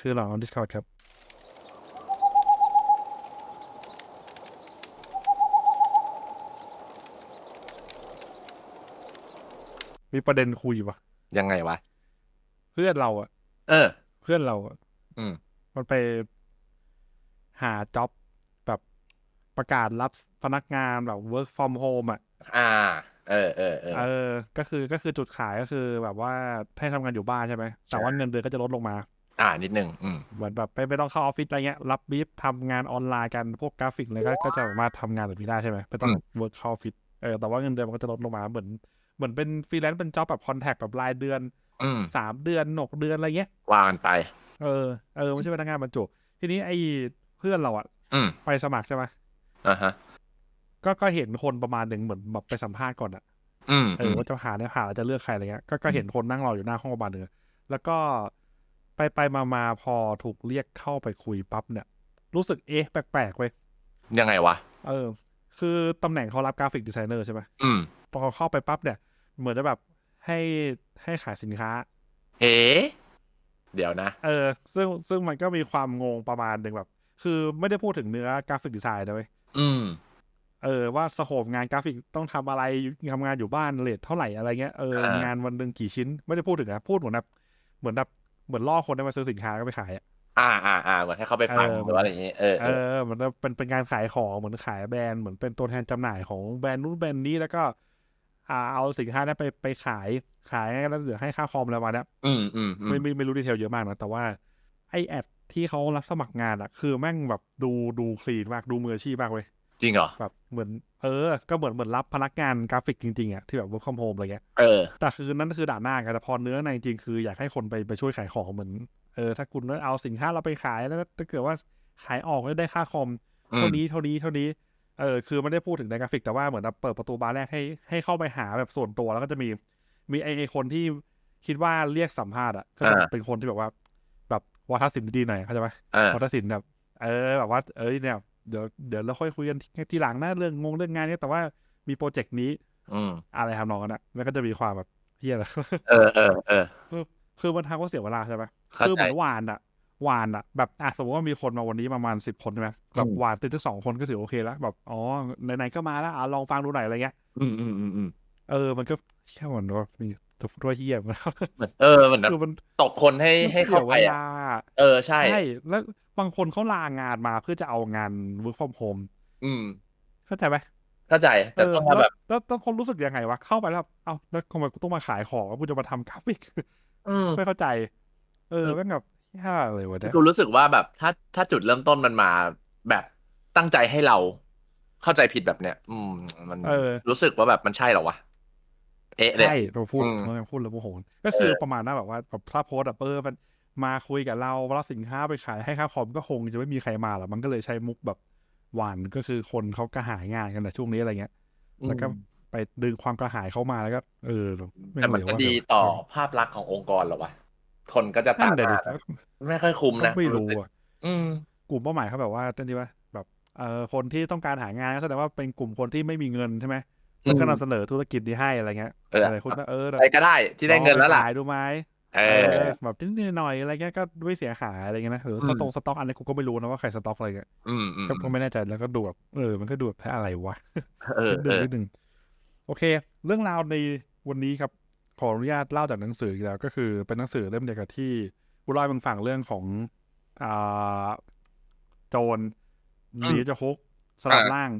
คือหลอน Discord ครับ มีประเด็นคุยวะยังไงวะ เพื่อนเราอะเออ เพื่อนเราอะอืม มันไปหาจ็อบแบบประกาศรับพนักงานแบบ work from home อะ อ่า เออเออเออ เออ ก็คือก็คือจุดขายก็คือแบบว่าให้ทำงานอยู่บ้านใช่ไหม แต่ว่าใช่เงินเดือนก็จะลดลงมา อ่านิดนึงอืมเหมือนแบบไม่ไม่ต้องเข้าออฟฟิศอะไรเงี้ย รับบีฟทำงานออนไลน์กันพวกกราฟิกอะไรก็ก็จะสามารถทำงานแบบนี้ได้ใช่ไหมไม่ต้องอืมเวิร์กเข้าออฟฟิศเออแต่ว่าเงินเดือนมันก็จะลดลงมาเหมือนเหมือนเป็นฟรีแลนซ์เป็นจ็อบแบบคอนแทคแบบรายเดือนอืมสามเดือนหกเดือนอะไรเงี้ยว่ากันไป เออเออไม่ใช่พนักงานบรรจุทีนี้ไอ้เพื่อนเราอะอืมไปสมัครใช่ไหมอ่าฮะ ก็ก็เห็นคนประมาณหนึ่งเหมือนแบบไปสัมภาษณ์ก่อนอะอืมเออว่าจะหาเนี่ยหาแล้วจะเลือกใครอะไรเงี้ยก็ก็เห็นคนนั่งรออยู่หน้าห้องประมาณหนึ่งแล้วก็ ไปไปมามาพอถูกเรียกเข้าไปคุยปั๊บเนี่ย รู้สึกเอ๊ะแปลกๆเว้ยยังไงวะ เออ คือตำแหน่งเขารับกราฟิกดีไซเนอร์ใช่ไหมอืมพอเขาเข้าไปปั๊บเนี่ย เหมือนจะแบบให้ให้ขายสินค้า เฮ้เดี๋ยวนะ เออ ซึ่งซึ่งมันก็มีความงงประมาณหนึ่งแบบ คือไม่ได้พูดถึงเนื้อกราฟิกดีไซน์นะเว้ยอืม เออ ว่าสโคปงานกราฟิกต้องทำอะไรทำงานอยู่บ้านเลทเท่าไหร่อะไรเงี้ย เอออ่างงานวันหนึ่งกี่ชิ้น ไม่ได้พูดถึงนะ พูดเหมือนแบบ เหมือนแบบ เหมือนล่อคนให้มาซื้อสินค้าแล้วก็ไปขายอะอ่าอ่าอ่าเหมือนให้เขาไปฟังเออหรือว่าอะไรอย่างเงี้ยเออเอเอออเหมือนแบบเป็นเป็นการขายของเหมือนขายแบรนด์เหมือนเป็นตัวแทนจำหน่ายของแบรนด์นู้นแบรนด์นี้แล้วก็ อ่าเอาสินค้านั้นไปไปขายขายแล้วเหลือให้ค่าคอมอะไรมาเนี้ยอืมอืมอืมไม่ไม่ไม่รู้ดีเทลเยอะมากนะแต่ว่าไอแอดที่เขารับสมัครงานอะคือแม่งแบบดูดูคลีนมากดูมืออาชีพมากเว้ยจริงเหรอแบบเหมือน เออ ก็เหมือนเหมือนรับพนักงานกราฟิกจริงๆอะที่แบบ work from home อะไรเงี้ย เออ แต่คือนั้นคือด่านหน้าไงแต่พอเนื้อในจริงๆคืออยากให้คนไปไปช่วยขายของเหมือน เออ ถ้าคุณเอาสินค้าเราไปขายแล้วถ้าเกิดว่าขายออกแล้วได้ค่าคอมอืมเท่านี้เท่านี้เท่านี้ เออ คือไม่ได้พูดถึงในกราฟิกแต่ว่าเหมือนแบบเปิดประตูบานแรกให้ให้เข้าไปหาแบบส่วนตัวแล้วก็จะมี มีไอไอคนที่คิดว่าเรียกสัมภาษณ์อะก็จะอ่าเป็นคนที่แบบว่า แบบวัฒนศิลป์ดีๆหน่อยเข้าใจไหมเออวัฒนศิลป์แบบเออแบบว่า เอ้ยเนี่ย เดี๋ยวเดี๋ยวเราค่อยคุยกันทีทีหลังนะเรื่องงงเรื่องงานเนี้ยแต่ว่ามีโปรเจกต์นี้ อืมอะไรทำนองนั้นอะแล้วก็จะมีความแบบเฮียอะไรเออเออเออคือคือมันทำก็เสียเวลาใช่ไหมเข้าใจคือเหมือนหวานอะหวานอะแบบอะสมมติว่ามีคนมาวันนี้ประมาณสิบคนใช่ไหมแบบอืมหวานติดทั้งสองคนก็ถือโอเคแล้วแบบอ๋อไหนๆก็มาแล้วอะลองฟังดูหน่อยอะไรเงี้ย อืมอืมอืมอืมเออมันก็แค่เหมือนว่า มีตัวเฮียเหมือนกันเหมือนเออเหมือนแบบคือมันตกคนให้ให้เข้าไปมันสียวอะลาเออใช่ใช่แล้วบางคนเขาลางานมาเพื่อจะเอางาน work from home อืม เข้าใจไหมเข้าใจ แต่เออต้องแล้วมาแบบแล้วต้องคนรู้สึกยังไงวะเข้าไปแล้วแบบเอ้าแล้วทำไมกูต้องมาขายของแล้วกูจะมาทำกราฟิกอืมไม่เข้าใจ เออเออแม่งแบบแย่เลยวะเนี่ยกูรู้สึกว่าแบบถ้าถ้าจุดเริ่มต้นมันมาแบบตั้งใจให้เราเข้าใจผิดแบบเนี้ย อืม มันเออรู้สึกว่าแบบมันใช่เหรอวะ เอ๊ะเลย ใช่เราพูดอืม เราพูดแล้วโมโหก็คือเออประมาณนั้นแบบว่าแบบถ้าโพสต์แบบเออมันมาคุยกับเรารับสินค้าไปขายให้ค่าคอมก็คงจะไม่มีใครมาหรอกมันก็เลยใช้มุกแบบหวานก็คือคนเขากระหายงานกันแต่ช่วงนี้อะไรเงี้ย แล้วก็อืมไปดึงความกระหายเข้ามาแล้วก็ เออแต่มันเหลก็วว่าดีต่อภาพลักษณ์ขององค์กรเหรอวะคนก็จะนั่ตานมแต่ดิมาไม่ค่อยคุ้มก็นะไม่รู้สึกอะอืม กลุ่มเป้าหมายเขาแบบว่านั่นดีว่าแบบเออคนที่ต้องการหางานก็แสดงว่าเป็นกลุ่มคนที่ไม่มีเงินใช่ไหม แล้วก็อืมนำเสนอธุรกิจนี้ให้อะไรเงี้ยเอออะไรคุณก็เอออะไรก็ได้ที่ได้เงินแล้วล่ะขายดูไหมเอเอออแบบนิดๆหน่อยๆอะไรเงี้ยก็ไม่เสียหายอะไรเงี้ยนะหรืออืมสต็อกสต็อกอันนี้กูก็ไม่รู้นะว่าใครสต็อกอะไรเงี้ยอืมอืมก็ก็ไม่แน่ใจแล้วก็ดูแบบเออมันก็ดูแบบแพ้อะไรวะเออนิดนึเองอนิดนึงโอเค เรื่องราวในวันนี้ครับขออนุญาตเล่าจากหนังสืออีกแล้ว ก็คือเป็นหนังสือเล่มเดียวกับที่กูเล่าให้มึงฟังเรื่องของอ่าโจรหนีจากคุกสลับร่าง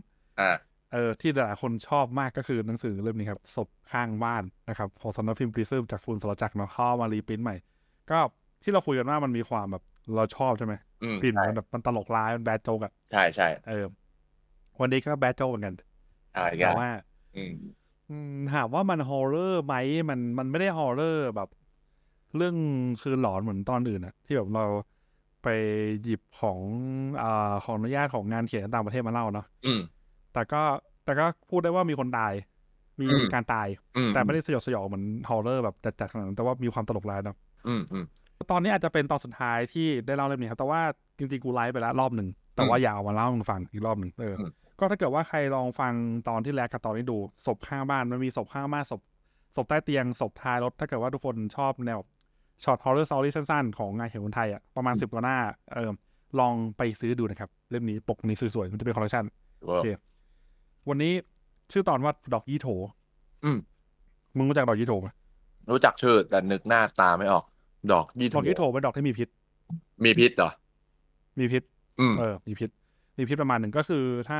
อ่า เออที่หลายๆคนชอบมากก็คือหนังสือเล่มนี้ครับศพข้างบ้านนะครับของสำนักพิมพ์ปริซึมจากฟูนสรจักรเนาะเข้ามารีปรินท์ใหม่ ก็ที่เราคุยกันว่ามันมีความแบบเราชอบใช่ไหมอืมกลิ่นใช่มันแบบมันตลกร้ายมันแบดโจกอะใช่ใช่เออวันนี้ก็แบดโจกเหมือนกันอ่าอีกแต่แล้วว่าอืมอืมถามว่ามันฮอร์เรอร์ไหมมันมันไม่ได้ฮอร์เรอร์แบบ เรื่องคืนหลอนเหมือนตอนอื่นอะที่แบบเราไปหยิบของอ่าของอนุญาตของงานเขียนต่างประเทศมาเล่าเนาะอืม แต่ก็แต่ก็พูดได้ว่ามีคนตาย มีอืมมีการตายอืมแต่ไม่ได้สยดสยองเหมือนฮอร์เรอร์แบบจัดๆขนาดนั้นแต่ว่ามีความตลกร้ายเนาะอืมอืมตอนนี้อาจจะเป็นตอนสุดท้ายที่ได้เล่าเรื่องนี้ครับ แต่ว่าจริงๆกูไลฟ์ไปแล้วรอบหนึ่งแต่ว่าอยากเอามาเล่าให้มึงฟังอีกรอบหนึ่งเอออมก็ถ้าเกิดว่าใครลองฟังตอนที่แรกกับตอนนี้ดูศพข้างบ้านมันมีศพข้างบ้านศพศพใต้เตียงศพท้ายรถถ้าเกิดว่าทุกคนชอบแนวช็อตฮอร์เรอร์ซอรี่สั้นๆ ของงานเขียนคนไทยอะประมาณสิบกว่าหน้าเออลองไปซื้อดูนะครับ เล่มนี้ปกนี้สวยๆ มันจะเป็นคอลเลคชันเวิร์โอเค วันนี้ชื่อตอนว่าดอกยี่โถ อืมมึงรู้จักดอกยี่โถไหมรู้จักชื่อแต่นึกหน้าตาไม่ออก ดอกยี่ดอกยี่โถเป็นดอกที่มีพิษ มีพิษเหรอ มีพิษอืมเออ มีพิษ มีพิษประมาณหนึ่งก็คือถ้า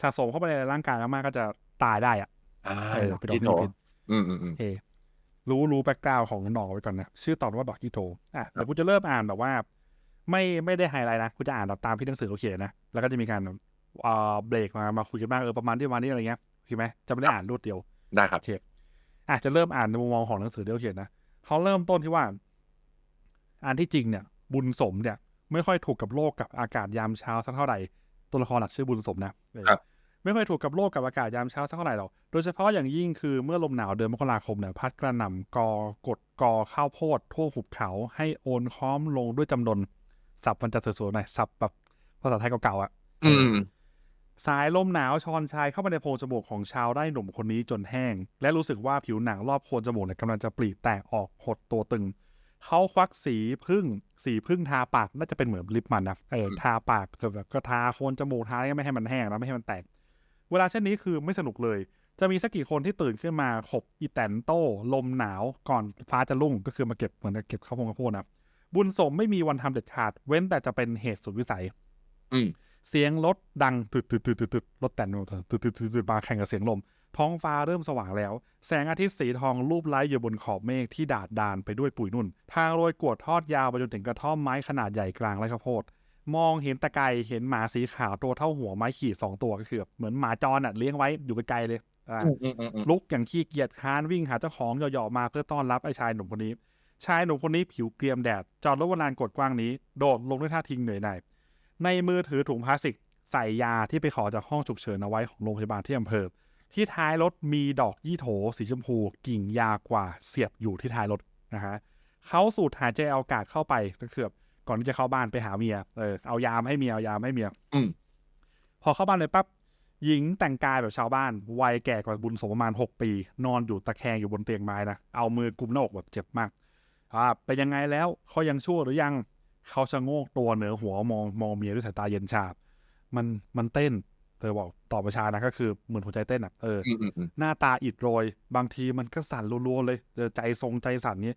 สะสมเข้าไปในร่างกายมากๆก็จะตายได้อะอ่าเออเป็นดอกยี่ที่โถมีพิษอืมอืมอืมโอเครู้รู้แบ็กกราวของหนองไว้ก่อนนะชื่อตอนว่าดอกยี่โถอะเดี๋ยวกูจะเริ่มอ่านแบบว่า ไม่ไม่ได้ไฮไลท์นะกูจะอ่านแบบตามที่หนังสือเขาเขียนนะแล้วก็จะมีการแบบ อ่าเบรกมามาคุยกันบ้างเออประมาณที่ประมาณนี้อะไรเงี้ยโอเคไหมจะไม่ได้อ่านรวดเดียวได้ครับโอเคอาจจะเริ่มอ่านในมุมมองของหนังสือที่เขาเขียนนะเขาเริ่มต้นที่ว่าอันที่จริงเนี่ย บุญสมเนี่ย ไม่ค่อยถูกกับโลกกับอากาศยามเช้าสักเท่าไหร่ตัวละครหลักชื่อบุญสมนะเออครับไม่ค่อยถูกกับโลกกับอากาศยามเช้าสักเท่าไหร่หรอกโดยเฉพาะอย่างยิ่งคือเมื่อลมหนาวเดือนมกราคมเนี่ยพัดกระหน่ำกอกดกอข้าวโพดทั่วหุบเขา ให้โอนค้อมลงด้วยจำนวนศัพท์มันจะสวยๆหน่อยศัพท์แบบภาษาไทยเก่าๆอะอืม สายลมหนาวชอนชายเข้ามาในโพรงจมูกของชาวไร่หนุ่มคนนี้จนแห้ง และรู้สึกว่าผิวหนังรอบโคนจมูกเนี่ยกำลังจะปรีแตกออกหดตัวตึง เขาควักสีพึ่งสีพึ่งทาปากน่าจะเป็นเหมือนลิปมันนะเออทาปากคือแบบก็ทาโคนจมูกทาอะไรก็ไม่ให้มันแห้งแล้วไม่ให้มันแตก เวลาเช่นนี้คือไม่สนุกเลย จะมีสักกี่คนที่ตื่นขึ้นมาขบอีแตนโต้ลมหนาวก่อนฟ้าจะรุ่งก็คือมาเก็บเหมือนเก็บข้าวโพดข้าวโพดนะบุญสมไม่มีวันทำเด็ดขาด เว้นแต่จะเป็นเหตุสุดวิสัย อืม เสียงรถดังตึดตึดตึดตึดตึดรถแต่นตึดตึดตึดตึดมาแข่งกับเสียงลม ท้องฟ้าเริ่มสว่างแล้ว แสงอาทิตย์สีทองรูปไล้อยู่บนขอบเมฆที่ดาดดานไปด้วยปุ๋ยนุ่น ทางโรยกวดทอดยาวไปจนถึงกระท่อมไม้ขนาดใหญ่กลางไร่ข้าวโพดมองเห็นตะไกรเห็นหมาสีขาวตัวเท่าหัวไม้ขีดสองตัวก็คือแบบเหมือนหมาจรอะเลี้ยงไว้อยู่ไกลๆเลยอ่าอืมอืมอืมอืมลุกอย่างขี้เกียจค้านวิ่งหาเจ้าของเหยาะๆมาเพื่อต้อนรับไอ้ชายหนุ่มคนนี้ ชายหนุ่มคนนี้ผิวเกรียมแดดจอดรถบนลานกดกว้างนี้ โดดลงด้วยท่าทิ้งเหนื่อยหน่าย ในมือถือถุงพลาสติกใส่ยาที่ไปขอจากห้องฉุกเฉินเอาไว้ของโรงพยาบาลที่อำเภอ ที่ท้ายรถมีดอกยี่โถสีชมพู กิ่งยาวกว่าเสียบอยู่ที่ท้ายรถนะฮะเขาสูดหายใจเอาอากาศเข้าไปก็คือแบบก่อนที่จะเข้าบ้านไปหาเมียเออเอายามให้เมียเอายามให้เมียอืมพอเข้าบ้านเลยปั๊บหญิงแต่งกายแบบชาวบ้านวัยแก่กว่าบุญสมประมาณ6ปี นอนอยู่ตะแคงอยู่บนเตียงไม้นะเอามือกุมหน้าอกแบบเจ็บมากอ่าเป็นยังไงแล้วเขายังชั่วหรือยัง เขาชะโงกตัวเหนือหัวมองมองเมียด้วยสายตาเย็นชาบ มันมันเต้น เธอบอกตอบประชานะก็คือเหมือนหัวใจเต้นอะเอออืมอืมอืมหน้าตาอิดโรย บางทีมันก็สั่นรัวๆเลยเจอใจทรงใจสั่นนี้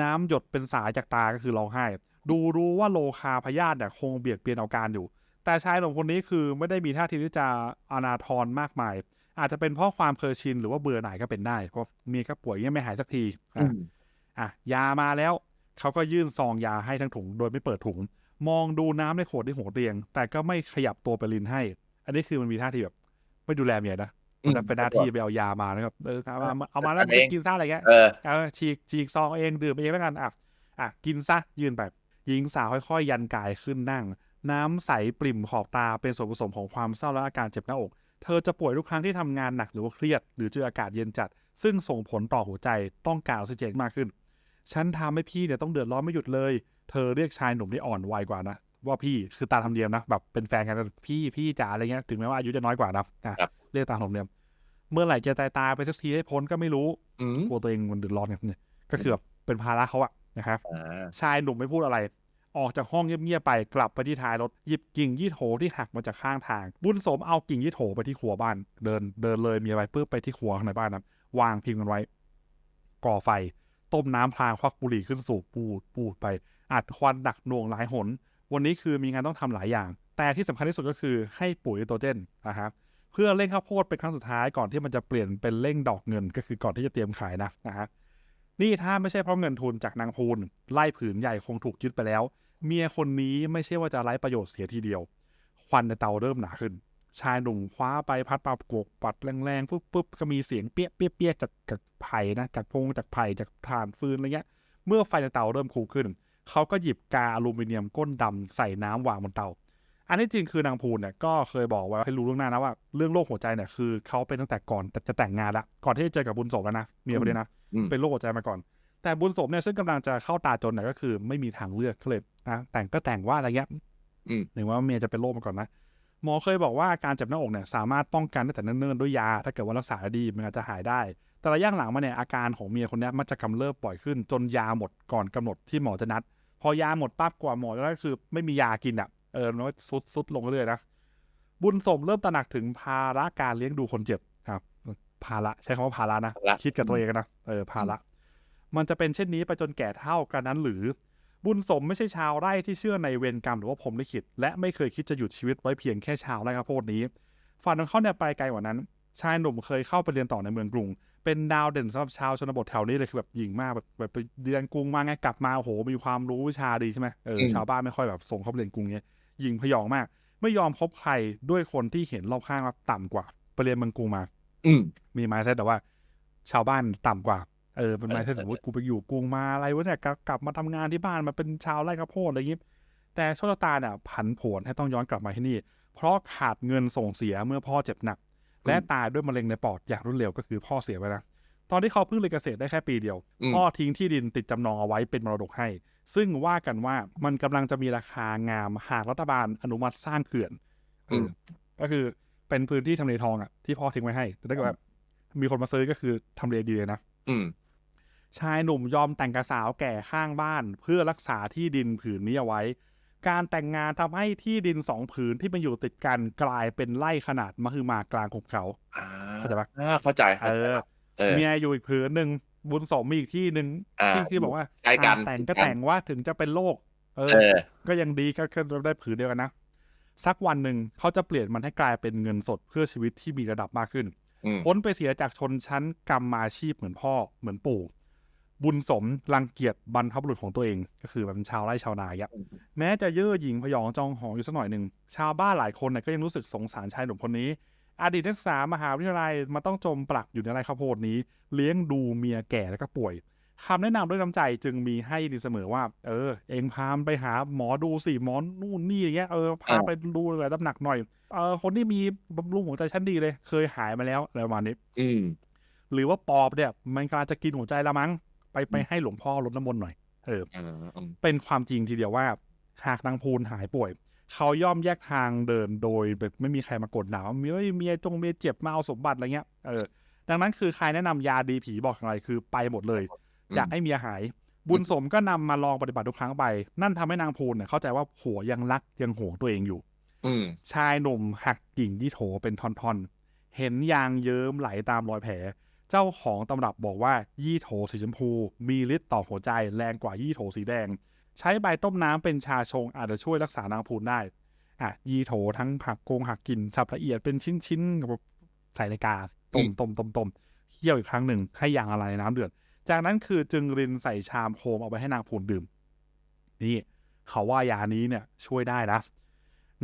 น้ำหยดเป็นสายจากตาก็คือร้องไห้ ดูรู้ว่าโลคาพยาธิเนี่ยคงเบียดเบียนเอาการอยู่ แต่ชายหนุ่มคนนี้คือไม่ได้มีท่าทีที่จะอนาทรมากมาย อาจจะเป็นเพราะความเคยชินหรือว่าเบื่อหน่ายก็เป็นได้ เพราะเมียก็ป่วยยังไม่หายสักทีอือะมอะยามาแล้ว เขาก็ยื่นซองยาให้ทั้งถุงโดยไม่เปิดถุง มองดูน้ำในขวดที่หัวเตียง แต่ก็ไม่ขยับตัวไปลินให้ อันนี้คือมันมีท่าทีแบบ ไม่ดูแลเมียนะอืมมันเป็นหน้าที่ไปเอายามานะครับเออเอามาเอามาแล้วจัดไม่เองกินซ่าอะไรเงี้ยเออเออฉีกฉีกซองเองดื่มเองแล้วกันอะอะกินซะยื่นไปหญิงสาวค่อยๆ ยันกายขึ้นนั่ง น้ำใสปริ่มขอบตาเป็นส่วนผสมของความเศร้าและอาการเจ็บหน้าอก เธอจะป่วยทุกครั้งที่ทำงานหนักหรือว่าเครียด หรือเจออากาศเย็นจัด ซึ่งส่งผลต่อหัวใจต้องการออกซิเจนมากขึ้น ฉันทำให้พี่เนี่ยต้องเดือดร้อนไม่หยุดเลย เธอเรียกชายหนุ่มที่อ่อนวัยกว่านะว่าพี่คือตามธรรมเนียมนะแบบเป็นแฟนกันพี่พี่จ๋าอะไรเงี้ยถึงแม้ว่าอายุจะน้อยกว่านะอะครับเรียกตามธรรมเนียม เมื่อไหร่จะตายตายๆไปสักทีให้พ้นก็ไม่รู้อืมกลัวตัวเองมันเดือดร้อนเนี่ยก็คือแบบเป็นภาระเขาอะนะครับอ่าชายหนุ่มไม่พูดอะไร ออกจากห้องเงียบๆไปกลับไปที่ท้ายรถหยิบกิ่งยี่โถที่หักมาจากข้างทาง บุญสมเอากิ่งยี่โถไปที่ครัวบ้าน เดินเดินเลยมีอะไรปุ๊บไปที่ครัวข้างในบ้านนะวางพิงกันไว้ ก่อไฟ ต้มน้ำพลางควักบุหรี่ขึ้นสูบปูดปูดไปอัดควันหนักหน่วงหลายหน วันนี้คือมีงานต้องทำหลายอย่าง แต่ที่สำคัญที่สุดก็คือให้ปุ๋ยไนโตรเจนนะครับเพื่อเร่งข้าวโพดเป็นครั้งสุดท้ายก่อนที่มันจะเปลี่ยนเป็นเร่งดอกเงินก็คือก่อนที่จะเตรียมขายนะนะฮะนี่ถ้าไม่ใช่เพราะเงินทุนจากนางพูนไล่ผืนใหญ่คงถูกยึดไปแล้ว เมียคนนี้ไม่ใช่ว่าจะไร้ประโยชน์เสียทีเดียว ควันในเตาเริ่มหนาขึ้น ชายหนุ่มคว้าไปพัดปาโกกปัดแรงๆปุ๊บปุ๊บก็มีเสียงเปี้ยเปี้ยเปี้ยจากจากไผ่นะจากพงจากไผ่จากถ่านฟืนอะไรเงี้ย เมื่อไฟในเตาเริ่มคูขึ้น เขาก็หยิบกาอลูมิเนียมก้นดำใส่น้ำวางบนเตา อันนี้จริงคือนางพูนเนี่ยก็เคยบอกไว้ให้รู้ล่วงหน้านะว่าเรื่องโรคหัวใจเนี่ยคือเขาเป็นตั้งแต่ก่อนจะแต่งงานละก่อนที่จะเจอกับบุญสมแล้วนะเมียคนนี้นะอืมเป็นโรคหัวใจมาก่อน แต่บุญสมเนี่ยซึ่งกำลังจะเข้าตาจนเนี่ยก็คือ ไม่มีทางเลือกก็เลยนะแต่งก็แต่งว่าอะไรเงี้ยอืมหนึ่งว่าเมียจะเป็นโรคมาก่อนนะ หมอเคยบอกว่าการเจ็บหน้าอกเนี่ยสามารถป้องกันได้แต่เนิ่นๆด้วยยา ถ้าเกิดว่ารักษาดีมันอาจจะหายได้ แต่ระยะหลังมาเนี่ยอาการของเมียคนนี้มันจะกำเริบบ่อยขึ้น จนยาหมดก่อนกำหนดที่หมอจะนัด พอยาหมดปั๊บกว่าหมอจะนัดก็คือ ไม่มียากินอะเออมันก็ซุดซุดลงเรื่อยๆนะบุญสมเริ่มตระหนักถึงภาระการเลี้ยงดูคนเจ็บครับภาระใช้คำว่าภาระนะะคิดกับตัวเองนะเออภาระมันจะเป็นเช่นนี้ไปจนแก่เท่ากันนั้นหรือ บุญสมไม่ใช่ชาวไร่ที่เชื่อในเวรกรรมหรือว่าผมลิขิตและไม่เคยคิดจะหยุดชีวิตไว้เพียงแค่ชาวไร่ข้าวโพดนี้ฝันของเขาเนี่ยไปไกลกว่านั้น ชายหนุ่มเคยเข้าไปเรียนต่อในเมืองกรุง เป็นดาวเด่นสำหรับชาวชนบทแถวนี้เลยคือแบบหญิงมากแบบแบบไปเรียนกรุงมาไงกลับมาโอ้โหมีความรู้วิชาดีใช่ไหมเอออืมชาวบ้านไม่ค่อยแบบส่งเข้าไปเรียนกรุงเนี้ยหญิงพยองมาก ไม่ยอมคบใครด้วยคนที่เห็นรอบข้างว่าต่ำกว่าไปเรียนเมืองกรุงมา อืมมีไมซ์เซ็ตแต่ว่า ชาวบ้านต่ำกว่า เออเป็นเออไมซ์เซ็ตเออสมมติกูไปอยู่กรุงมาอะไรวะเนี่ยกลับกลับมาทำงานที่บ้านมาเป็นชาวไร่ข้าวโพดอะไรอย่างงี้แต่โชคชะตาเนี่ยผันผวนให้ต้องย้อนกลับมาที่นี่ เพราะขาดเงินส่งเสียเมื่อพ่อเจ็บหนัก และตายด้วยมะเร็งในปอดอย่างรวดเร็วก็คือพ่อเสียไปนะตอนที่เขาเพิ่งเรียนเกษตรได้แค่ปีเดียวอืมพ่อทิ้งที่ดินติดจำนองเอาไว้เป็นมรดกให้ ซึ่งว่ากันว่ามันกำลังจะมีราคางามหากรัฐบาลอนุมัติสร้างเขื่อนเอออก็คือเป็นพื้นที่ทำเลทองอะที่พ่อทิ้งไว้ให้ แต่ถ้าเกิดว่ามีคนมาซื้อก็คือทำเลดีเลยนะอืม ชายหนุ่มยอมแต่งกับสาวแก่ข้างบ้าน เพื่อรักษาที่ดินผืนนี้เอาไว้ การแต่งงานทำให้ที่ดินสองผืนที่มันอยู่ติดกันกลายเป็นไร่ขนาดมหึมากลางหุบเขาอ่าเข้าใจปะอ่าเข้าใจเอเข้าใจอเออเมียอยู่อีกผืนหนึ่งบุญสมมีอีกที่หนึ่งอ่าที่ที่บอกว่าใกล้กันอะแต่งก็ใกล้กันแต่งว่าถึงจะเป็นโรคเออเออก็ยังดีก็ก็ได้ผืนเดียวกันนะสักวันหนึ่งเขาจะเปลี่ยนมันให้กลายเป็นเงินสดเพื่อชีวิตที่มีระดับมากขึ้นอืมพ้นไปเสียจากชนชั้นกรรมมาอาชีพเหมือนพ่อเหมือนปู่ บุญสมรังเกียจบรรพบุรุษของตัวเอง ก็คือแบบเป็นชาวไร่ชาวนาอย่างเงี้ยแม้จะเย่อหยิ่งพยองจองหองอยู่สักหน่อยหนึ่ง ชาวบ้านหลายคนเนี่ยก็ยังรู้สึกสงสารชายหนุ่มคนนี้ อดีตนักศึกษามหาวิทยาลัยมาต้องจมปลักอยู่ในไร่ข้าวโพดนี้ เลี้ยงดูเมียแก่แล้วก็ป่วยคำแนะนำด้วยน้ำใจจึงมีให้ดีเสมอว่า เออ เองพามไปหาหมอดูสิหมอนู่นนี่อย่างเงี้ยเออพาไปดูหลายตำหนักหน่อยเออคนที่มีบำรุงหัวใจชั้นดีเลย เคยหายมาแล้วอะไรประมาณนี้ อืมหรือว่าปอบเนี่ย มันกำลังจะกินหัวใจละมั้ง ไปไปให้หลวงพ่อลดน้ำมนต์หน่อย เอออืมอืมเป็นความจริงทีเดียวว่า หากนางพูนหายป่วย เขาย่อมแยกทางเดินโดยแบบไม่มีใครมากดด่าว่าเมียเมียจงเมียเจ็บมาเอาสมบัติอะไรเงี้ย เออ ดังนั้นคือใครแนะนำยาดีผีบอกอะไรคือไปหมดเลย อยากให้เมียหาย บุญสมก็นำมาลองปฏิบัติทุกครั้งไป นั่นทำให้นางพูนเนี่ยเข้าใจว่าผัวยังรักยังห่วงตัวเองอยู่ อืมชายหนุ่มหักกิ่งที่โถเป็นท่อนๆ เห็นยางเยิ้มไหลตามรอยแผล เจ้าของตำรับบอกว่ายี่โถสีชมพู มีฤทธิ์ต่อหัวใจแรงกว่ายี่โถสีแดง ใช้ใบต้มน้ำเป็นชาชงอาจจะช่วยรักษานางพูนได้อะยี่โถทั้งหักโกงหักกินสับละเอียดเป็นชิ้นๆกับใส่ในกาต้มต้มต้มต้มเคี่ยวอีกครั้งหนึ่งให้ยางละลายในน้ำเดือด จากนั้นคือจึงรินใส่ชามโคมเอาไปให้นางพูนดื่ม นี่ เขาว่ายานี้เนี่ยช่วยได้นะ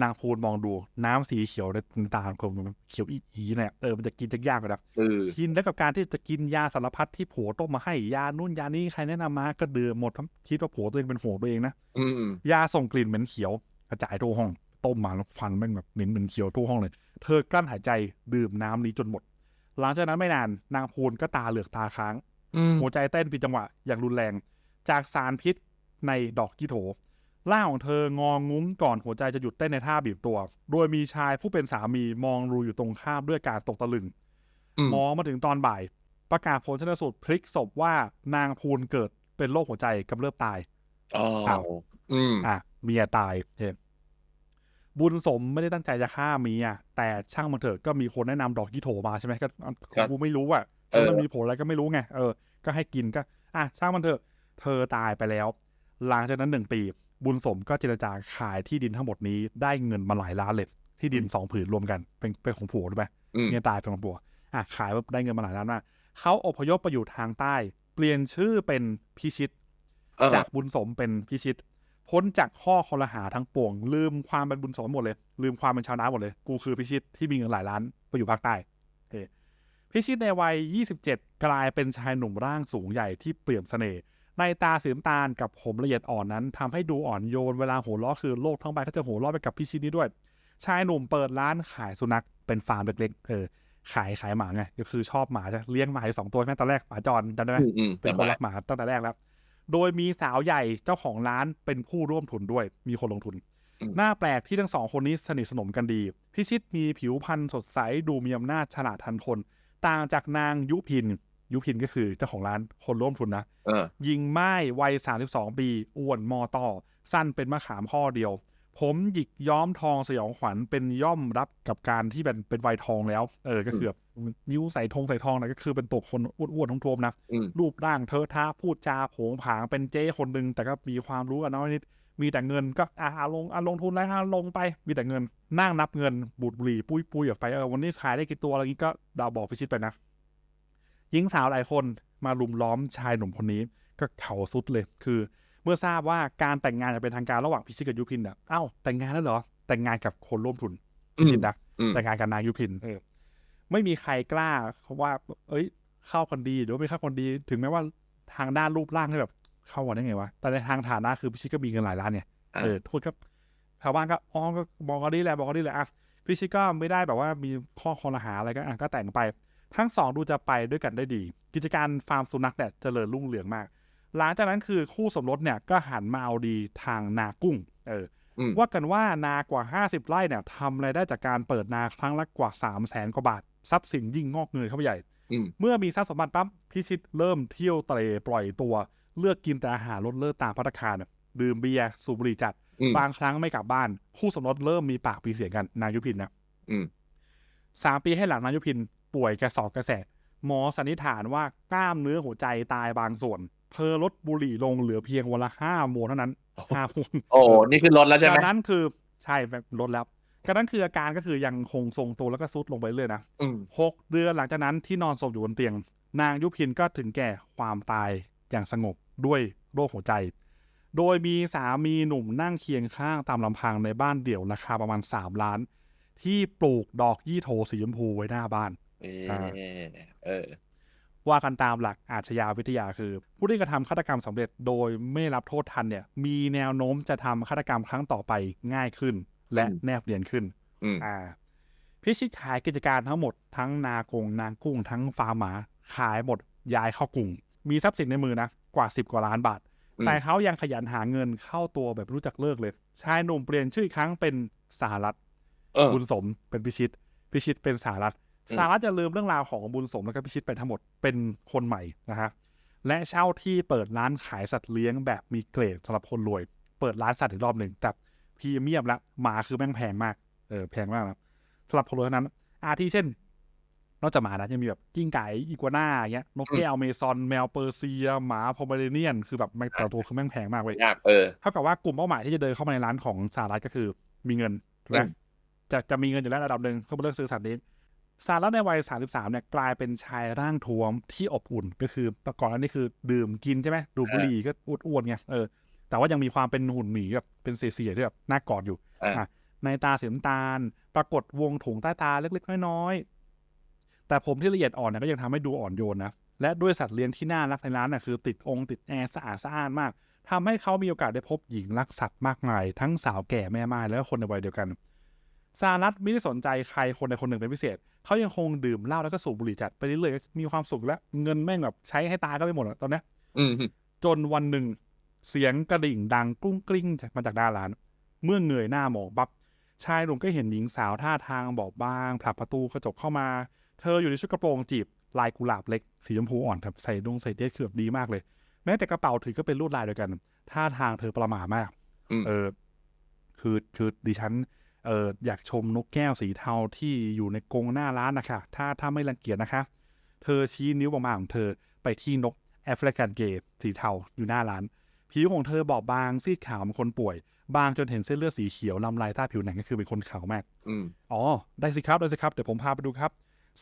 นางพูนมองดูน้ำสีเขียวในตาคมเขียวอีๆเนี่ยเออมันจะกินจะยากกว่านะเออกินแล้วกับการที่จะกินยาสารพัดที่ผัวต้มมาให้ยานู่นยานี้ใครแนะนำมาก็ดื่มหมดทั้งคิดว่าผัวตัวเองเป็นผัวตัวเองนะอืมยาส่งกลิ่นเหม็นเขียวกระจายทั่วห้อง ต้มมาแล้วฟันแม่งแบบเหม็นเหม็นเขียวทั่วห้องเลย เธอกลั้นหายใจดื่มน้ำนี้จนหมด หลังจากนั้นไม่นานนางพูนก็ตาเหลือกตาค้างอืมหัวใจเต้นผิดจังหวะอย่างรุนแรง จากสารพิษในดอกยี่โถ ร่างของเธององุ้มก่อนหัวใจจะหยุดเต้นในท่าบีบตัว โดยมีชายผู้เป็นสามีมองรูอยู่ตรงข้ามด้วยการตกตะลึงอืมหมอมาถึงตอนบ่าย ประกาศผลชนสูตรพลิกศพว่านางพูนเกิดเป็นโรคหัวใจกำเริบตายอ๋ออ้าวอืมอะเมียตายเห็นบุญสมไม่ได้ตั้งใจจะฆ่าเมียแต่ช่างมันเถอะก็มีคนแนะนำดอกยี่โถมาใช่ไหมก็กูไม่รู้อะแล้วมันมีผลอะไรก็ไม่รู้ไงเออ ก็ให้กินก็ อะช่างมันเถอะ เธอตายไปแล้ว หลังจากนั้นหนึ่งปี บุญสมก็เจรจาขายที่ดินทั้งหมดนี้ได้เงินมาหลายล้านเลยที่ดินสองผืนรวมกันเป็นเป็นของผัวถูกไหมอืมเมียตายเป็นของผัวอะขายปุ๊บได้เงินมาหลายล้านมากเขาอพยพไปอยู่ทางใต้ เปลี่ยนชื่อเป็นพิชิตเออจากบุญสมเป็นพิชิต พ้นจากข้อคอรหาทั้งปวง ลืมความเป็นบุญสมหมดเลย ลืมความเป็นชาวนาหมดเลย กูคือพิชิตที่มีเงินหลายล้านไปอยู่ภาคใต้โอเคพิชิตในวัย 27 กลายเป็นชายหนุ่มร่างสูงใหญ่ที่เปลี่ยมเสน่ห์ ในตาสีน้ำตาลกับผมละเอียดอ่อนนั้นทำให้ดูอ่อนโยนเวลาหัวเราะคือโลกทั้งใบก็จะหัวเราะไปกับพิชิตนี้ด้วย ชายหนุ่มเปิดร้านขายสุนัขเป็นฟาร์มเล็กๆเออขายขายหมาไงก็คือชอบหมาจะเลี้ยงหมาอยู่สองตัวใช่ไหมตอนแรกหมาจรจำได้ไหมอืมอืมเป็นคนรักหมาตั้งแต่แรกแล้ว โดยมีสาวใหญ่เจ้าของร้านเป็นผู้ร่วมทุนด้วย มีคนลงทุน หน้าแปลกที่ทั้งสองคนนี้สนิทสนมกันดี พิชิตมีผิวพรรณสดใสดูมีอำนาจฉลาดทันทนต่างจากนางยุพิน ยุพินก็คือเจ้าของร้านคนร่วมทุนนะเออยิงไม้วัย 32 ปีอ้วนมอต่อ สั้นเป็นมะขามข้อเดียว ผมหยิกย้อมทองสยองขวัญเป็นย่อมรับกับการที่เป็นเป็นวัยทองแล้ว เออ ก็คือแบบนิ้วใส่ทองใส่ทองนะก็คือเป็นตัวคนอ้วนๆท้วมๆนะอืมรูปร่างเธอะท้าพูดจาโผงผางเป็นเจ้คนหนึ่งแต่ก็มีความรู้กันน้อยนิดมีแต่เงินก็อ่าอ่าลงอ่าลงทุนแล้วอ่าลงไป มีแต่เงิน นั่งนับเงินบูดบุหรี่ปุ้ยปุ้ยออกไปเออวันนี้ขายได้กี่ตัวอะไรงี้ก็ดาวบอกพิชิตไปนะ หญิงสาวหลายคนมาลุมล้อมชายหนุ่มคนนี้ ก็เขาสุดเลย คือ เมื่อทราบว่าการแต่งงานจะเป็นทางการระหว่างพิชิตกับยุพินอะเอ้าแต่งงานแล้วเหรอ แต่งงานกับคนร่วมทุนพิชิตนะอืมแต่งงานกับนางยุพินเออไม่มีใครกล้าว่า เอ้ย เข้ากันดีหรือว่าไม่เข้ากันดี ถึงแม้ว่าทางด้านรูปร่างที่แบบ เข้ากันได้ไงวะ แต่ในทางฐานะคือพิชิตก็มีเงินหลายล้านเนี่ยอะเออทุกคนก็ชาวบ้านก็อ๋อก็บอกกันดีแหละบอกกันดีแหละอะพิชิตก็ไม่ได้แบบว่ามีข้อคอรหาอะไรก็อะก็แต่งไป ทั้งสองดูจะไปด้วยกันได้ดี กิจการฟาร์มสุนัขเนี่ยเจริญรุ่งเรืองมาก หลังจากนั้นคือคู่สมรสเนี่ยก็หันมาเอาดีทางนากุ้ง เอออืมว่ากันว่านากว่า 50 ไร่เนี่ยทำรายได้จากการเปิดนาครั้งละกว่า 3 0 0แสนกว่าบาท ทรัพย์สินยิ่งงอกเงยเข้าไปใหญ่อืมเมื่อมีทรัพย์สมบัติปั๊บพิชิตเริ่มเที่ยวเตะปล่อยตัว เลือกกินแต่อาหารลดเลิศตามพัตตาคารดื่มเบียร์สูบบุหรี่จัดอืมบางครั้งไม่กลับบ้าน คู่สมรสเริ่มมีปากปีเสียงกันนางยุพินนะอืมสามปีให้หลังนางยุพิน ป่วยกระสอบกระแสะหมอสันนิษฐานว่ากล้ามเนื้อหัวใจตายบางส่วน เธอลดบุหรี่ลงเหลือเพียงวันละห้าโมงเท่านั้นห้าโมงโอ้นี่คือลดแล้วใช่ไหมจากนั้นคือใช่แบบลดแล้วจากนั้นคืออาการก็คือยังคงทรงตัวแล้วก็ซุดลงไปเรื่อยนะอืมหกเดือนหลังจากนั้นที่นอนศพอยู่บนเตียง นางยุพินก็ถึงแก่ความตายอย่างสงบด้วยโรคหัวใจ โดยมีสามีหนุ่มนั่งเคียงข้างตามลำพังในบ้านเดี่ยวราคาประมาณ 3 ล้าน ที่ปลูกดอกยี่โถสีชมพูไว้หน้าบ้าน เออ่าเออ ว่ากันตามหลักอาชญาวิทยาคือ ผู้ที่กระทำฆาตกรรมสำเร็จโดยไม่รับโทษทันเนี่ย มีแนวโน้มจะทำฆาตกรรมครั้งต่อไปง่ายขึ้น และอืมแนบเนียนขึ้นอืมอ่าพิชิตขายกิจการทั้งหมดทั้งนากงนางกุ้งทั้งฟาร์มหมาขายหมดย้ายเข้ากรุงมีทรัพย์สินในมือนะกว่า10กว่าล้านบาทอืมแต่เขายังขยันหาเงินเข้าตัวแบบรู้จักเลิกเลย ชายหนุ่มเปลี่ยนชื่ออีกครั้งเป็นสหรัฐเออบุญสมเป็นพิชิต พิชิตเป็นสารัตอืม สารัตจะลืมเรื่องราวของบุญสมแล้วก็พิชิตไปทั้งหมดเป็นคนใหม่นะฮะและเช่าที่เปิดร้านขายสัตว์เลี้ยงแบบมีเกรดสำหรับคนรวย เปิดร้านสัตว์อีกรอบหนึ่งแต่พรีเมียมละหมาคือแม่งแพงมากเออแพงมากนะสำหรับคนรวยเท่านั้น อาทิเช่น นอกจากหมานะยังมีแบบกิ้งก่อีกัวน่าอย่างเงี้ยนกแก้วอเมซอนแมวเปอร์เซีย หมาพอมเบเรเนียน คือแบบแม่งแต่ละตัวคือแม่งแพงมากเว้ยยากเออเท่ากับว่ากลุ่มเป้าหมายที่จะเดินเข้ามาในร้านของสหรัฐก็คือมีเงินถูกไหมอืมจะจะมีเงินอยู่แล้วระดับหนึ่งเขาเลือกซื้อสัตว์นี้ สหรัฐในวัย 33เนี่ยกลายเป็นชายร่างท้วมที่อบอุ่นก็คือแต่ก่อนอันนี้คือดื่มกินใช่ไหมดูดบุหรี่ก็อ้วนๆไงเออแต่ว่ายังมีความเป็นหุ่นหมีแบบเป็นเสียๆที่แบบน่ากอดอยู่อ่าอะในตาสีน้ำตาล ปรากฏวงถุงใต้ตาเล็กๆน้อยๆแต่ผมที่ละเอียดอ่อนเนี่ยก็ยังทำให้ดูอ่อนโยนนะและด้วยสัตว์เลี้ยงที่น่ารักในร้านน่ะคือ ติดองค์ติดแอร์สะอาดสะอ้านมากทำให้เขามีโอกาสได้พบหญิงรักสัตว์มากมาย ทั้งสาวแก่แม่ไม้และคนในวัยเดียวกัน สารัตไม่ได้สนใจใครคนใดคนหนึ่งเป็นพิเศษ เขายังคงดื่มเหล้าแล้วก็สูบบุหรี่จัดไปเรื่อยๆมีความสุขและเงินแม่งแบบใช้ให้ตาก็ไปหมดอะตอนเนี้ยอืมจนวันหนึ่งเสียงกระดิ่งดังกรุ้งกลิ้งมาจากหน้าร้าน เมื่อเงยหน้ามองบับชายหนุ่มก็เห็นหญิงสาวท่าทางบอบบางผลักประตูกระจกเข้ามา เธออยู่ในชุดกระโปรงจีบลายกุหลาบเล็กสีชมพูอ่อนครับใส่ดงใส่เดรสคือแบบดีมากเลย แม้แต่กระเป๋าถือก็เป็นลวดลายเดียวกันท่าทางเธอประหม่ามากอืมเออ คือคือดิฉัน เอออยากชมนกแก้วสีเทาที่อยู่ในกรงหน้าร้านนะคะ ถ้าถ้าไม่รังเกียจนะคะ เธอชี้นิ้วบางๆของเธอไปที่นกแอฟริกันเกย์สีเทาอยู่หน้าร้าน ผิวของเธอบอบบางซีดขาวเหมือนคนป่วย บางจนเห็นเส้นเลือดสีเขียวลำลายใต้ผิวหนังก็คือเป็นคนขาวมากอืมอ๋อ ได้สิครับได้สิครับเดี๋ยวผมพาไปดูครับ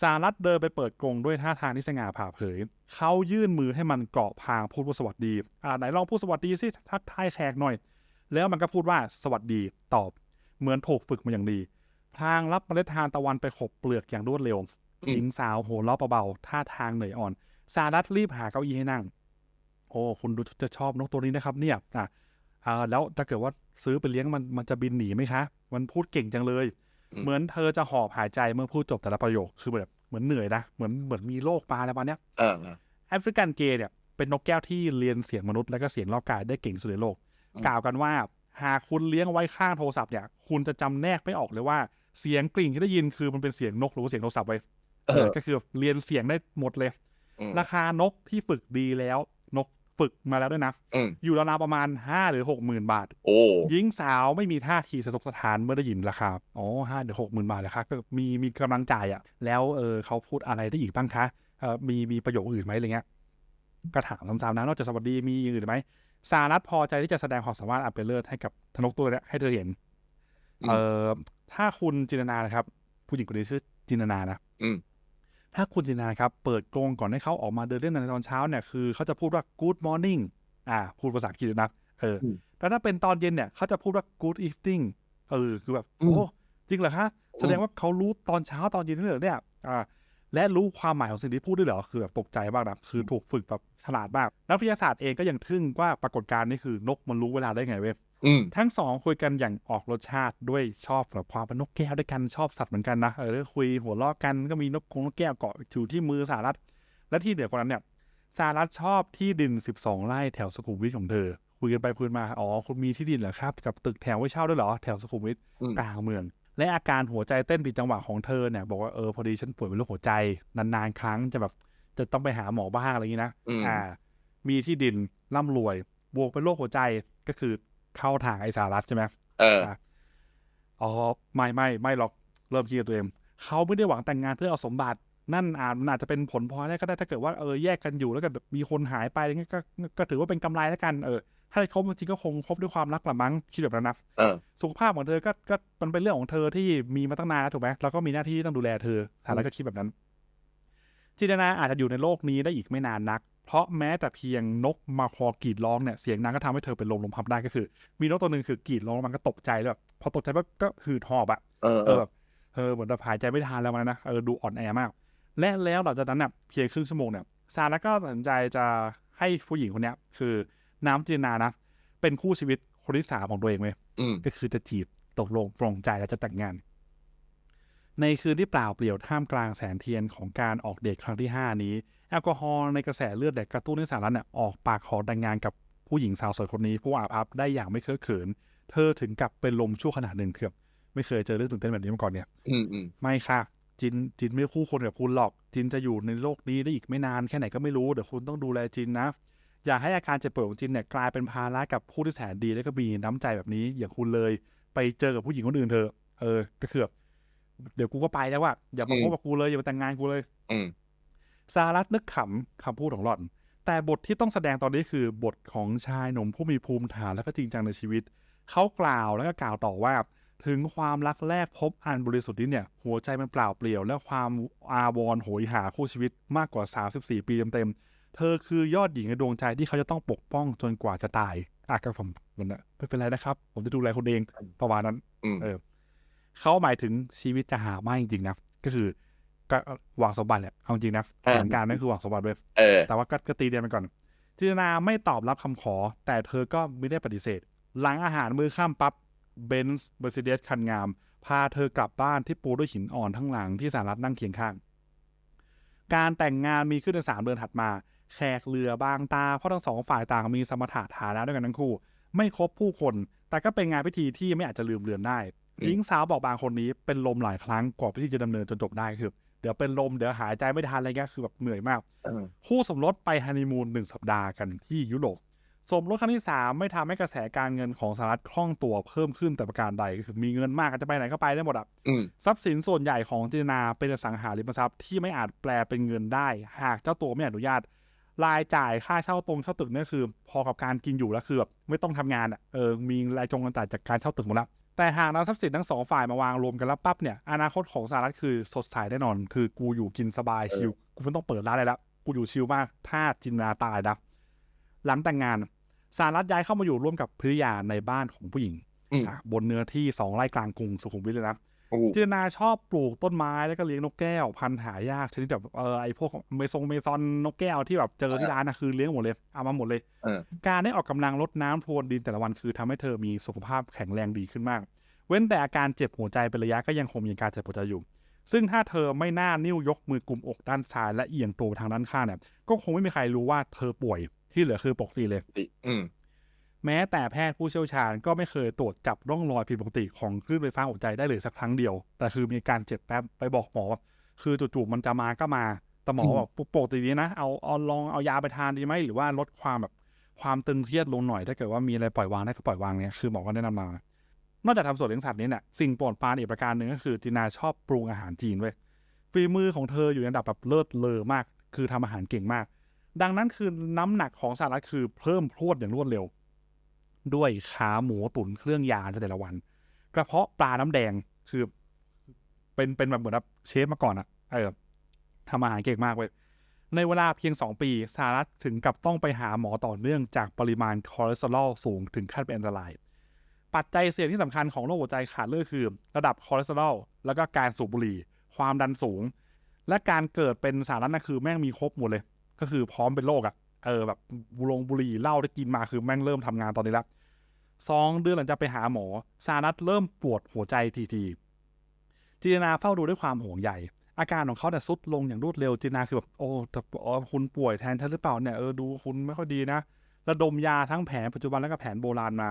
สารัตเดินไปเปิดกรงด้วยท่าทางที่สง่าผ่าเผย เขายื่นมือให้มันเกาะพางพูดว่าสวัสดี อ่าไหนลองพูดสวัสดีสิทักทายแขกหน่อย แล้วมันก็พูดว่าสวัสดีตอบ เหมือนถูกฝึกมาอย่างดีพลางรับเมล็ดทานตะวันไปขบเปลือกอย่างรวดเร็วอืมหญิงสาวโหเราะเบาๆท่าทางเหนื่อยอ่อนสารัตรีบหาเก้าอี้ให้นั่ง โอ้คุณดูจะชอบนกตัวนี้นะครับ เนี่ยอะอ่าแล้วถ้าเกิดว่าซื้อไปเลี้ยงมันมันจะบินหนีไหมคะ มันพูดเก่งจังเลยอืมเหมือนเธอจะหอบหายใจเมื่อพูดจบแต่ละประโยคคือแบบเหมือนเหนื่อยนะเหมือนเหมือนมีโรคมาอะไรประมาณเนี้ยเออเออแอฟริกันเกย์เนี่ยเป็นนกแก้วที่เรียนเสียงมนุษย์และก็เสียงรอบกายได้เก่งที่สุดในโลกอืมกล่าวกันว่า หากคุณเลี้ยงไว้ข้างโทรศัพท์เนี่ย คุณจะจำแนกไม่ออกเลยว่าเสียงกริ่งที่ได้ยินคือมันเป็นเสียงนกหรือว่าเสียงโทรศัพท์ไว้เออก็คือเรียนเสียงได้หมดเลยอืมราคานกที่ฝึกดีแล้ว นกฝึกมาแล้วด้วยนะอืมอยู่ราวๆประมาณห้าหรือหกหมื่นบาทโอ้หญิงสาวไม่มีท่าทีสะทกสะท้านเมื่อได้ยินราคาอ๋อห้าหรือหกหมื่นบาทเลยครับก็มีมีกำลังจ่ายอะ แล้วเออเขาพูดอะไรได้อีกบ้างคะเออมีมีประโยคอื่นไหมอะไรเงี้ยก็ถามซ้ำๆนะนอกจากสวัสดีมีอย่างอื่นไหม สารัฐพอใจที่จะแสดงความสามารถอัปเปเลิศให้กับทนกตัวเนี้ยให้เธอเห็นอืมเออถ้าคุณจินตนานะครับ ผู้หญิงคนนี้ชื่อจินตนานะอืมถ้าคุณจินตนาครับ เปิดกรงก่อนให้เขาออกมาเดินเล่นในตอนเช้าเนี่ยคือเขาจะพูดว่า good morning อ่า พูดภาษาอังกฤษด้วยนะเอออมแล้วถ้าเป็นตอนเย็นเนี่ยเขาจะพูดว่า good evening เออคือแบบอืมโอ้จริงเหรอคะแสดงว่าเขารู้ตอนเช้าตอนเย็นนี่เหรอเนี่ย อ่า และรู้ความหมายของสิ่งที่พูดด้วยเหรอคือแบบตกใจมากนะคือถูกฝึกแบบฉลาดมากนักวิทยาศาสตร์เองก็ยังทึ่งว่าปรากฏการณ์นี้คือนกมันรู้เวลาได้ไงเว้ยอืมทั้งสองคุยกันอย่างออกรสชาติด้วยชอบแบบความเป็นนกแก้วด้วยกันชอบสัตว์เหมือนกันนะเออคุยหัวเราะกันก็มีนกคงนกแก้วเกาะอยู่ที่มือสารัตและที่เหนือกว่านั้นเนี่ยสารัตชอบที่ดิน 12 ไร่แถวสุขุมวิทของเธอคุยกันไปคุยมาอ๋อคุณมีที่ดินเหรอครับ กับตึกแถวไว้เช่าด้วยเหรอแถวสุขุมวิทอืมกลางเมือง และอาการหัวใจเต้นผิดจังหวะของเธอเนี่ย บอกว่าเออพอดีฉันป่วยเป็นโรคหัวใจนานๆครั้งจะแบบจะต้องไปหาหมอบ้างอะไรอย่างนี้นะอืมอ่า มีที่ดินร่ำรวย บวกเป็นโรคหัวใจก็คือเข้าทางไอ้สารัฐใช่ไหมเอออ๋อไม่ไม่ไม่หรอกเริ่มคิดกับตัวเองเขาไม่ได้หวังแต่งงานเพื่อเอาสมบัตินั่นอาจมันอาจจะเป็นผลพลอยได้ก็ได้ถ้าเกิดว่าเออแยกกันอยู่แล้วก็มีคนหายไปอย่างเงี้ยก็ก็ก็ถือว่าเป็นกำไรแล้วกันเออ ถ้าได้คบจริงๆก็คงคบด้วยความรักละมั้งคิดแบบนั้นนะเออสุขภาพของเธอก็ก็มันเป็นเรื่องของเธอที่มีมาตั้งนานแล้วถูกไหมแล้วก็มีหน้าที่ที่ต้องดูแลเธอฐานะก็คิดแบบนั้น จินตนาอาจจะอยู่ในโลกนี้ได้อีกไม่นานนัก เพราะแม้แต่เพียงนกมาคอกรีดร้องเนี่ยเสียงนั้นก็ทำให้เธอเป็นลมลมพับได้ก็คือ มีนกตัวหนึ่งคือกรีดร้องแล้วมันก็ตกใจแล้วแบบพอตกใจปั๊บก็คือหอบอะเออเออแบบเออเหมือนแบบหายใจไม่ทันแล้วมันนะเออดูอ่อนแอมาก และแล้วหลังจากนั้นเนี่ยเพียงครึ่งชั่วโมงเนี่ยซาร่าก็ตัดสินใจจะให้ผู้หญิงคนเนี้ยคือ น้ำจินตนานะ เป็นคู่ชีวิตคนที่สามของตัวเองเว้ยอืมก็คือจะจีบตกลงปรงใจแล้วจะแต่งงาน ในคืนที่เปล่าเปลี่ยวท่ามกลางแสงเทียนของการออกเดทครั้งที่5นี้ แอลกอฮอล์ในกระแสเลือดแดกกระตุ้นให้สารัตเนี่ยออกปากขอแต่งงานกับผู้หญิงสาวสวยคนนี้ ผู้อาภัพได้อย่างไม่เคอะเขิน เธอถึงกับเป็นลมชั่วขณะหนึ่งคือแบบไม่เคยเจอเรื่องตื่นเต้นแบบนี้มาก่อนเนี่ยอืมอืมไม่ค่ะ จินจินไม่คู่คนกับคุณหรอก จินจะอยู่ในโลกนี้ได้อีกไม่นานแค่ไหนก็ไม่รู้เดี๋ยวคุณต้องดูแลจินนะ อย่าให้อาการเจ็บป่วยของจินเนี่ยกลายเป็นภาระกับผู้ที่แสนดีและก็มีน้ำใจแบบนี้ อย่างคุณเลย ไปเจอกับผู้หญิงคนอื่นเธอะเออก็คือแบบเดี๋ยวกูก็ไปแล้วว่าอย่ามาคบกับกูเลยอย่ามาแต่งงานกูเลย อืมสารัตนึกขำคำพูดของหล่อน แต่บทที่ต้องแสดงตอนนี้คือบทของชายหนุ่มผู้มีภูมิฐานและก็จริงจังในชีวิต เขากล่าวแล้วก็กล่าวต่อว่า ถึงความรักแรกพบอันบริสุทธิ์นี้เนี่ย หัวใจมันเปล่าเปลี่ยวและความอาวรณ์โหยหาคู่ชีวิตมากกว่า 34 ปีเต็มๆ เธอคือยอดหญิงในดวงใจที่เขาจะต้องปกป้องจนกว่าจะตายอากับผมมันนะไม่เป็นไรนะครับ ผมจะดูแลคุณเองประมาณนั้นอืมเออเขาหมายถึงชีวิตจะหาไม่จริงๆนะก็คือก็หวังสมบัติแหละเอาจริงนะเออแผนการนั่นคือหวังสมบัติเว้ยเออแต่ว่าก็ก็ตีเดียนไปก่อนจินตนาไม่ตอบรับคำขอ แต่เธอก็ไม่ได้ปฏิเสธ หลังอาหารมือข้ามปั๊บเบนซ์เบอร์ซิเดสคันงาม พาเธอกลับบ้านที่ปูด้วยหินอ่อนทั้งหลังที่สารัตนั่งเคียงข้าง การแต่งงานมีขึ้นในสามเดือนถัดมา แขกเรือบางตา เพราะทั้งสองฝ่ายต่างมีสมรรถฐานะด้วยกันทั้งคู่ ไม่ครบผู้คน แต่ก็เป็นงานพิธีที่ไม่อาจจะลืมเลือนได้อืมหญิงสาวบอกบางคนนี้เป็นลมหลายครั้งกว่าพิธีจะดำเนินจนจบได้คือเดี๋ยวเป็นลมเดี๋ยวหายใจไม่ทันอะไรเงี้ยคือแบบเหนื่อยมากเออคู่สมรสไปฮันนีมูนหนึ่งสัปดาห์กันที่ยุโรป สมรสครั้งที่สามไม่ทำให้กระแสการเงินของสหรัฐคล่องตัวเพิ่มขึ้นแต่ประการใดก็คือมีเงินมากก็จะไปไหนก็ไปได้หมดอะอืมทรัพย์สินส่วนใหญ่ของจินตนาเป็นอสังหาริมทรัพย์ที่ไม่อาจแปลเป็นเงินได้ หากเจ้าตัวไม่อนุญาต รายจ่ายค่าเช่าตรงเช่าตึกเนี่ยคือ พอกับการกินอยู่แล้วคือแบบไม่ต้องทำงานอะเออมีรายจงรายจ่ายจากการเช่าตึกหมดแล้วแต่หากนำทรัพย์สินทั้งสองฝ่ายมาวางรวมกันแล้วปั๊บเนี่ยอนาคตของสหรัฐคือสดใสแน่นอน คือกูอยู่กินสบายชิลกูไม่ต้องเปิดร้านอะไรแล้วกูอยู่ชิลมากถ้าจินตนาตายนะหลังแต่งงาน สหรัฐย้ายเข้ามาอยู่ร่วมกับภริยาในบ้านของผู้หญิงอืมอะบนเนื้อที่สองไร่กลางกรุงสุขุมวิทเลยนะโอ้จินตนาชอบปลูกต้นไม้แล้วก็เลี้ยงนกแก้ว พันธุ์หายากชนิดแบบเออไอพวกเมซงเมซอนนกแก้วที่แบบเจอที่ร้านนะคือเลี้ยงหมดเลยเอามาหมดเลยเออการได้ออกกำลังลดน้ำพรวนดินแต่ละวันคือทำให้เธอมีสุขภาพแข็งแรงดีขึ้นมาก เว้นแต่อาการเจ็บหัวใจเป็นระยะก็ยังคงมีอาการเจ็บหัวใจอยู่ ซึ่งถ้าเธอไม่น่านิ้วยกมือกลุ่มอกด้านซ้ายและเอียงตัวไปทางด้านข้างเนี่ยก็คงไม่มีใครรู้ว่าเธอป่วย ที่เหลือคือปกติเลยติอืมแม้แต่แพทย์ผู้เชี่ยวชาญก็ไม่เคยตรวจจับร่องรอยผิดปกติของคลื่นไฟฟ้าหัวใจได้เลยสักครั้งเดียว แต่คือมีการเจ็บแป๊บไปบอกหมอว่าคือจู่ๆมันจะมาก็มาแต่หมออืมบอกปกติดีนะเอาเอาลองเอายาไปทานดีไหมหรือว่าลดความแบบความตึงเครียดลงหน่อยถ้าเกิดว่ามีอะไรปล่อยวางได้ก็ปล่อยวางเนี่ยคือหมอก็แนะนำมานอกจากทำสวนเลี้ยงสัตว์นี้เนี่ยสิ่งโปรดปรานอีกประการหนึ่งก็คือจีนาชอบปรุงอาหารจีนเว้ยฝีมือของเธออยู่ในระดับแบบเลิศเลอมาก คือทำอาหารเก่งมาก ดังนั้นคือน้ำหนักของสหรัฐคือเพิ่มพรวดอย่างรวดเร็ว ด้วยขาหมูตุ๋นเครื่องยาในแต่ละวัน กระเพาะปลาน้ำแดงคือ เป็นเป็นแบบเหมือนแบบเชฟมาก่อนอะเออทำอาหารเก่งมากเว้ยในเวลาเพียง 2 ปีสหรัฐถึงกับต้องไปหาหมอต่อเนื่องจากปริมาณคอเลสเตอรอลสูงถึงขั้นเป็นอันตราย ปัจจัยเสี่ยงที่สำคัญของโรคหัวใจขาดเลือดคือ ระดับคอเลสเตอรอลแล้วก็การสูบบุหรี่ ความดันสูง และการเกิดเป็นสารนั้นคือแม่งมีครบหมดเลย ก็คือพร้อมเป็นโรคอะเออแบบบุลงบุหรี่เหล้าที่กินมาคือแม่งเริ่มทำงานตอนนี้แล้วสองเดือนหลังจากไปหาหมอสารัตเริ่มปวดหัวใจทีทีจินนาเฝ้าดูด้วยความห่วงใยอาการของเขาเนี่ยสุดลงอย่างรวดเร็วจินนาคือแบบโอ้แต่อ๋อคุณป่วยแทนท่านหรือเปล่าเนี่ยเออดูคุณไม่ค่อยดีนะระดมยาทั้งแผนปัจจุบันและก็แผนโบราณมา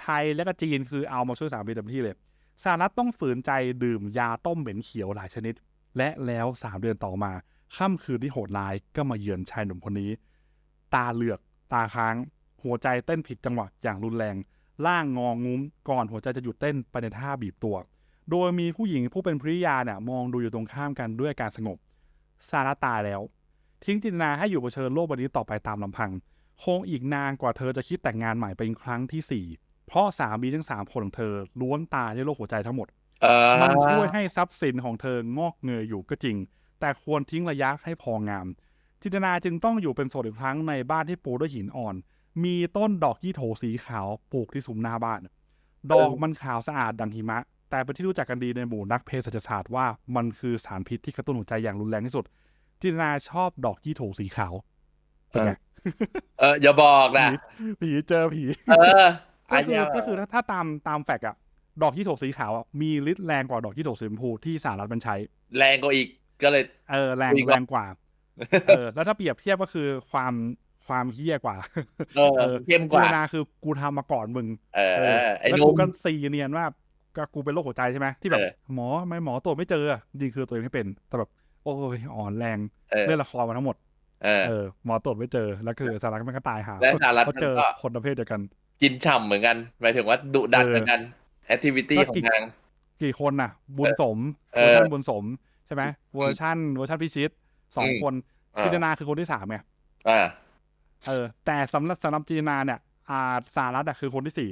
ไทยและก็จีนคือเอามาช่วยสามปีเต็มที่เลยสหรัฐต้องฝืนใจดื่มยาต้มเหม็นเขียวหลายชนิด และแล้วสามเดือนต่อมา ค่ำคืนที่โหดร้ายก็มาเยือนชายหนุ่มคนนี้ ตาเหลือกตาค้าง หัวใจเต้นผิดจังหวะอย่างรุนแรงร่างงองงุ้ม ก่อนหัวใจจะหยุดเต้นไปในท่าบีบตัว โดยมีผู้หญิงผู้เป็นภริยาเนี่ยมองดูอยู่ตรงข้ามกันด้วยอาการสงบ ซาร่าตายแล้ว ทิ้งจินตนาให้อยู่เผชิญโลกใบนี้ต่อไปตามลำพัง คงอีกนานกว่าเธอจะคิดแต่งงานใหม่เป็นครั้งที่สี่เพราะสามีทั้งสามคนของเธอล้วนตายด้วยโรคหัวใจทั้งหมดเออมันช่วยให้ทรัพย์สินของเธองอกเงยอยู่ก็จริง แต่ควรทิ้งระยะให้พองาม จินตนาจึงต้องอยู่เป็นโสดอีกครั้งในบ้านที่ปูด้วยหินอ่อน มีต้นดอกยี่โถสีขาวปลูกที่ซุ้มหน้าบ้าน ดอกมันขาวสะอาดดังหิมะ แต่เป็นที่รู้จักกันดีในหมู่นักเภสัชศาสตร์ว่ามันคือสารพิษที่กระตุ้นหัวใจอย่างรุนแรงที่สุด จินตนาชอบดอกยี่โถสีขาวเป็นไงเอออย่าบอกนะผีเจอผีเออก็คือเยก็คือถ้าถ้าตามตามแฟกต์อะดอกยี่โถสีขาวอะมีฤทธิ์แรงกว่าดอกยี่โถสีชมพูที่สหรัฐมันใช้ แรงกว่าอีก ก็เลยเออแรงดีกว่าแรงกว่าเออแล้วถ้าเปรียบเทียบก็คือความความเฮี้ยกว่า เออเข้มกว่าจินตนาคือกูทำมาก่อนมึง เออเออไอ้แล้วหนุ่กูมก็ซีเนียนว่าก็กูเป็นโรคหัวใจใช่ไหมที่แบบเออหมอไม่หมอตรวจไม่เจออะจริงคือตัวเองไม่เป็น แต่แบบ โอ้ยอ่อนแรงเออเล่นละครมาทั้งหมดเออเออหมอตรวจไม่เจอแล้วคือสารักมันก็ตายหาและสหรัฐเขาเจอมันก็คนประเภทเดียวกัน กินฉ่ำเหมือนกันหมายถึงว่าดุดันเออเหมือนกันแอคทิวิตี้ก็ของกินนางกี่คนน่ะ บุญสมเอเวออร์ชันบุญสม ใช่ไหมเวอร์ชันเวอร์ชันพิชิตสองอืมคนอ่าจินตนาคือคนที่สามไงอ่าเออ แต่สำหรับสำหรับจินตนาเนี่ยอาสารัตอะคือคนที่สี่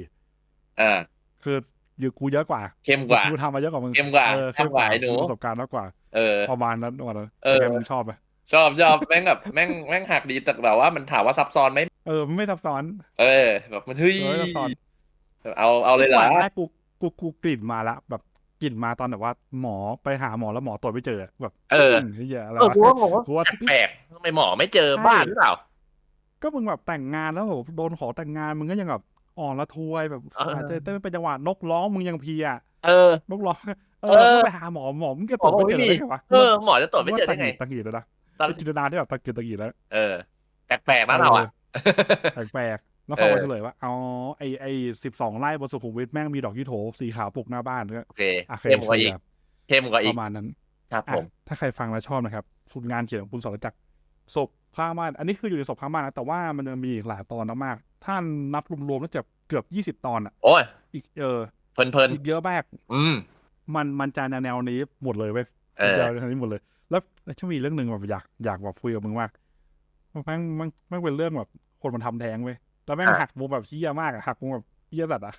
อ่าคืออยู่กูเยอะกว่าเข้มกว่ากูทำมาเยอะกว่ามึงเข้มกว่าเออเข้มกว่าไอ้หนูมีประสบการณ์มากกว่า เออประมาณนั้นประมาณนั้นเออเป็นไงมึงชอบไหมชอบชอบแม่งแบบแม่งแม่งหักดีแต่แบบว่ามันถามว่าซับซ้อนไหมเออมันไม่ซับซ้อน เออ แบบมันเฮ้ยเออซับซ้อนเอาเอาเลยเหรอก่อนแรกกูกูกูกลิ่นมาละแบบ กลิ่นมาตอนแบบว่าหมอไปหาหมอแล้วหมอตรวจไม่เจอแบบเออเฮียอะไรเออวะกูว่าผมว่ากูว่า แปลกๆทำไมหมอไม่เจอบ้านหรือเปล่า ก็มึงแบบแต่งงานแล้วแบบโดนขอแต่งงานมึงก็ยังแบบอ่อนละทวยแบบเออ หายใจเต้นไม่เป็นจังหวะนกร้องมึงยังเพลียอะเออ นกร้องเอเอออก็ไปหาหมอหมอมึงจะตรวจไม่เจอได้ไงวะเออ หมอจะตรวจไม่เจอได้ไงตะกี้เลยนะตอนไอ้จินตนาที่แบบตะกี้ตะกี้แล้ว เออ แปลกๆนะเราอะ แปลกๆ แล้วเขาก็เออเฉลยว่าอ๋อไอไอสิบสองไร่บนสุขุมวิทแม่งมีดอกยี่โถสีขาวปลูกหน้าบ้านด้วยโอเคอะเคยเข้มกว่าอีกแบบเข้มกว่าปอีกระมาณนั้นครับอะผมถ้าใครฟังแล้วชอบนะครับผลงานเขียนของคุณสรจักรศพข้างบ้านอันนี้คืออยู่ในศพข้างบ้านนะแต่ว่ามันยังมีอีกหลายตอนมากๆถ้านับรวมๆแล้วจะเกือบยี่สิบตอนอะโอ้ยอีกเออเพลินอีกเยอะมากๆอืมมันมันจะแนวๆนี้หมดเลยเว้ยเออแนวๆนี้หมดเลย แล้วแล้วจะมีเรื่องหนึ่งแบบอยากอยากแบบคุยกับมึงมากแม่งแม่งแม่งเป็นเรื่องแบบคนมันทำแท้งเว้ย แล้วแม่งอะหักมุมแบบเฮี้ยมากอะหักมุมแบบเฮี้ยสัตว์อะ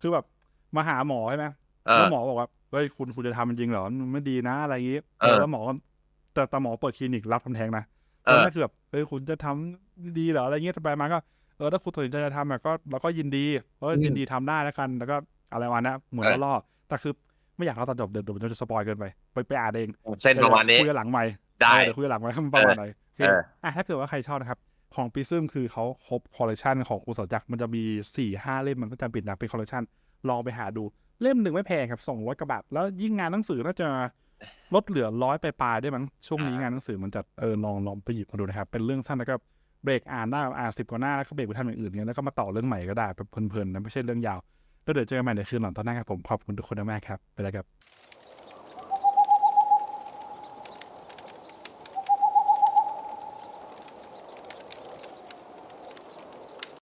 คือแบบมาหาหมอใช่ไหมเอแล้อวหมอบอกว่าเฮ้ยคุณคุณจะทำมันจริงเหรอมันไม่ดีนะอะไรอย่างงี้เออแล้วหมอก็แต่แต่หมอเปิดคลินิกรับทำแท้งนะเอแล้วอนั่นคือแบบเฮ้ยคุณจะทำดีเหรออะไรเงี้ยแต่ไปมาก็เออถ้าคุณตัดสินใจจะทำอะก็เราก็ยินดีเอออืมยินดีทำได้แล้วกัน แล้วก็อะไรวันนะเหมือนเออล่อๆแต่คือไม่อยากเล่าตอนจบเดี๋ยวเดี๋ยวมันจะสปอยเกินไป ไปไปอ่านเองเส้นประมาณนี้คุยกันหลังไม่ได้เดี๋ยวคุยกันหลังไม่ประมาณไหนโอเคเอออะถ้าเกิดว่าใครชอบนะครับ ของปีซึมคือเขาครบคอลเลคชันของคุณสรจักรมันจะมีสี่ห้าเล่มมันก็จะปิดนะเป็นคอลเลคชันลองไปหาดูเล่มหนึ่งไม่แพงครับส่งร้อยกระบาทแล้วยิ่งงานหนังสือน่าจะลดเหลือร้อยไปปลายๆได้วยมั้งช่วงนี้งานหนังสือมันจะเออลองลองไปหยิบมาดูนะครับ เป็นเรื่องสั้นแล้วก็เบรกอ่านได้อ่านสิบกว่าหน้าแล้วก็เบรกไปทำอย่างอื่นเงี้ยแล้วก็มาต่อเรื่องใหม่ก็ได้แบบเพลินๆนะไม่ใช่เรื่องยาวแล้วเดี๋ยวเจอกันใหม่ในคืนหลังตอนหน้าครับผมขอบคุณทุกคนมากครับไปแล้วครับ